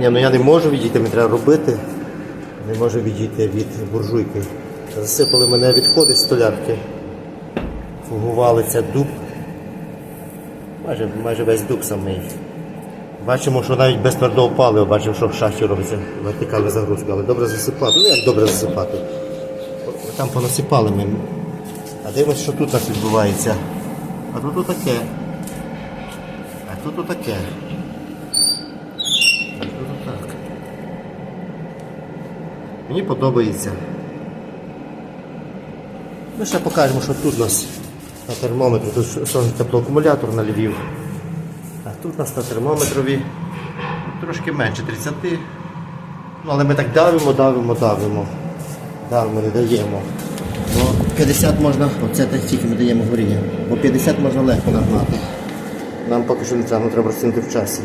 Ні, ну я не можу відійти, мені треба робити. Не можу відійти від буржуйки. Засипали мене відходи з столярки. Фугували це дуб. Майже, майже весь дуб самий. Бачимо, що навіть без твердого палива бачимо, що в шахті робиться вертикальна загрузка, але добре засипати. Ну як добре засипати? Там понасипали ми. А дивимось, що тут у відбувається. А тут отаке. А тут отаке. А тут отак. Мені подобається. Ми ще покажемо, що тут у нас на термометрі, тут теплоакумулятор на Львів. А тут у нас на термометрові трошки менше 30. Ну, але ми так давимо, давимо, давимо. Давимо, не даємо. Бо 50 можна, оце так тільки ми даємо горіння. Бо 50 можна легко нагнати. Нам поки що не треба, треба розцінити в часі.